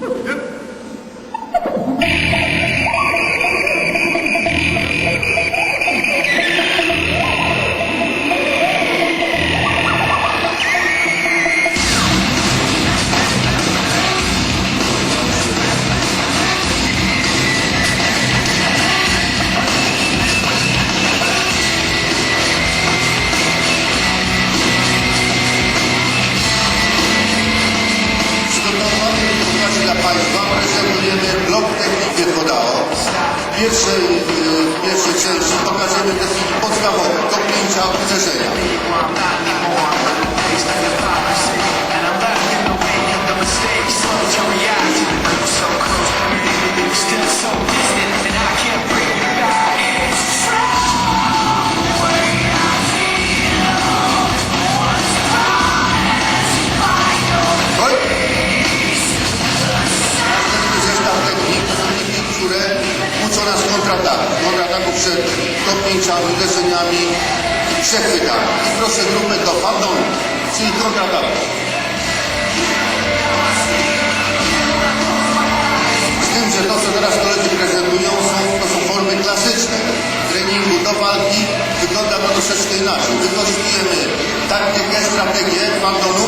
Ha ha ha! Blok techniki pierwszej, y, w pierwszej części pokażemy techniki podstawowe, kopnięcia, uderzenia. Oj! Przed kopnięciami, uderzeniami i przechwytami. I proszę grupę do fandonu, czyli kontrataku. Z tym, że to, co teraz koledzy prezentują, są, to są formy klasyczne. Treningu do walki wygląda to troszeczkę inaczej. Wykorzystujemy taktykę, strategię fandonu,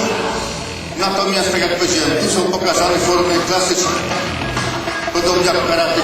natomiast, tak jak powiedziałem, tu są pokazane formy klasyczne. Podobnie jak karate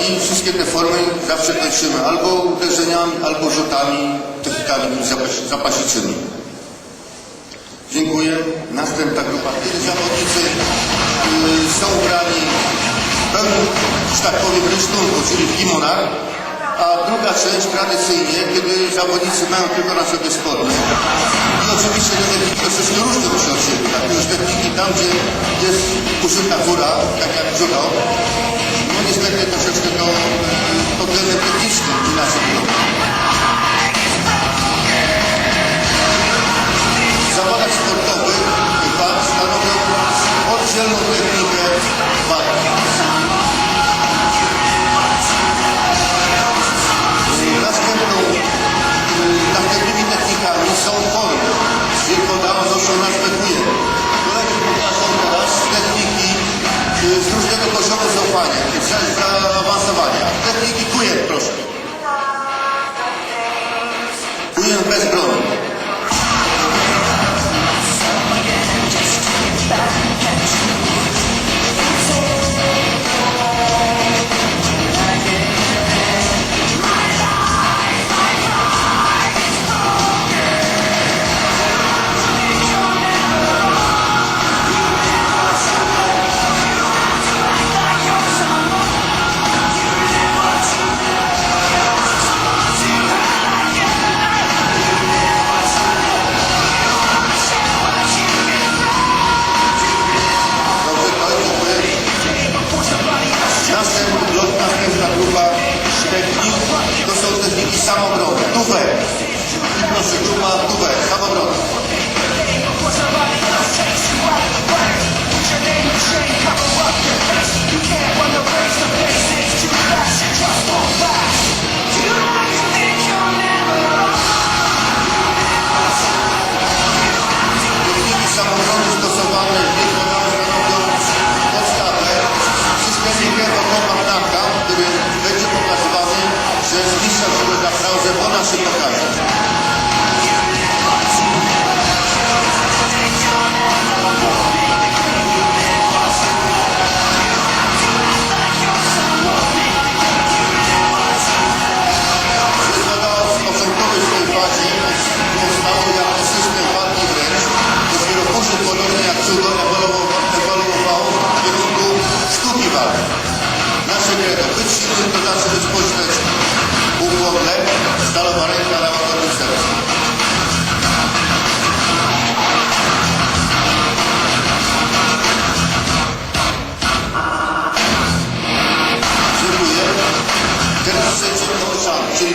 walki wszystkie te formy zawsze kończymy albo uderzeniami, albo rzutami, technikami zapas- zapasiczymi. Dziękuję. Następna grupa. Zawodnicy y, są ubrani w pełnym, że tak powiem, rysztunku, czyli w kimonach, a druga część tradycyjnie, kiedy zawodnicy mają tylko na sobie spodnie. I oczywiście te techniki troszeczkę różnią się od siebie, dlatego że techniki tam, gdzie jest użyta góra, tak jak judo, niestety troszeczkę to pod względem technicznym inaczej wygląda. Kujen bez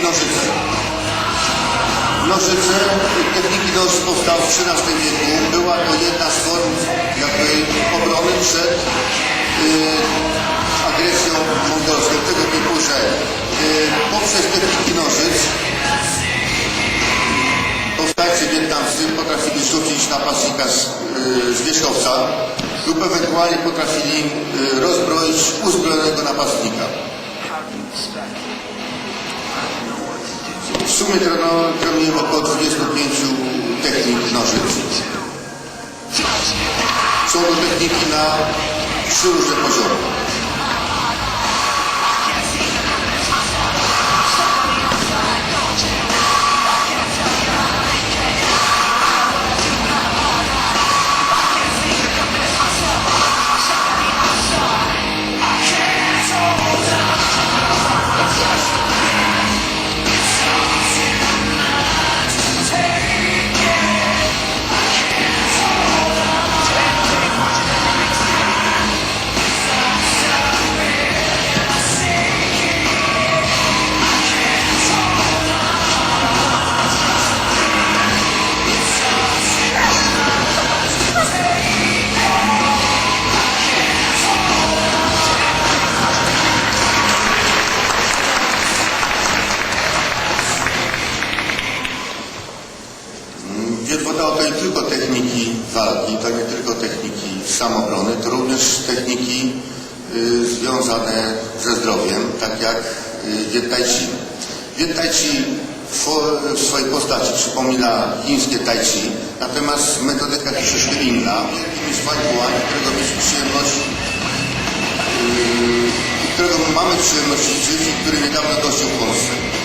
nożyce. Nożyce, techniki noż powstały w XIII wieku. Była to jedna z form jakby obrony przed y, agresją mongolską, tego typu, że y, poprzez techniki nożyc powstańcy wietnamscy potrafili rzucić napastnika z, y, z wierzchowca lub ewentualnie potrafili y, rozbroić uzbrojonego napastnika. Sumie treno- trenujemy około 25 technik nożyc. Są to techniki na trzy różne poziomy. Nie tylko techniki walki, to nie tylko techniki samobrony, to również techniki y, związane ze zdrowiem, tak jak y, Chi w, w swojej postaci przypomina chińskie Tai Chi, natomiast metodyka troszeczkę inna. Jest Wajpuan, którego mieliśmy przyjemność y, którego mamy przyjemność ćwiczyć i który niedawno gościł w Polsce.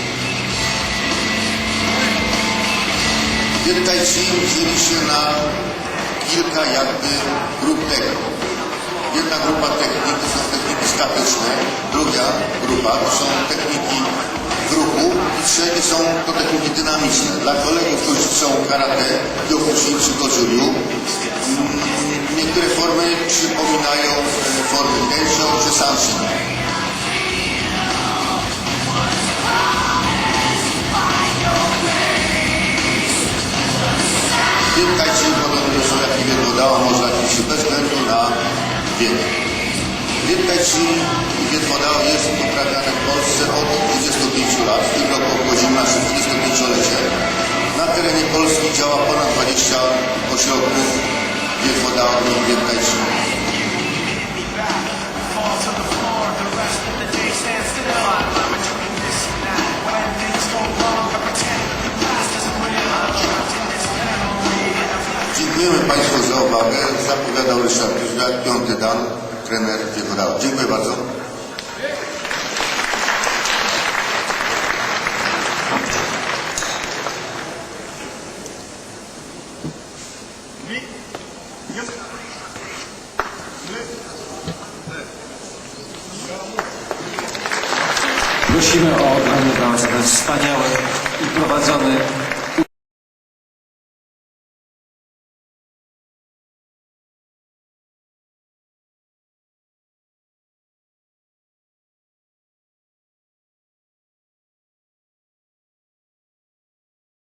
Tai Chi dzieli się na kilka jakby grup technik. Jedna grupa technik to są techniki statyczne, druga grupa to są techniki w ruchu i trzecie są to techniki dynamiczne. Dla kolegów, którzy są karate, kyokushin czy goju niektóre formy przypominają e, formy kensho czy sanshin. Wodao, można ćwiczyć bez względu na wiek. Wiek Chi i wiek Wodao jest uprawiany w Polsce od 25 lat. W tym roku obchodzimy nasze 25-lecie. Na terenie Polski działa ponad 20 ośrodków wiek Wodao i wiek Zapowiadał Ryszard Jóźwiak, piąty dan, trener Wielkodał. Dziękuję bardzo. Prosimy o nas ten wspaniały i prowadzony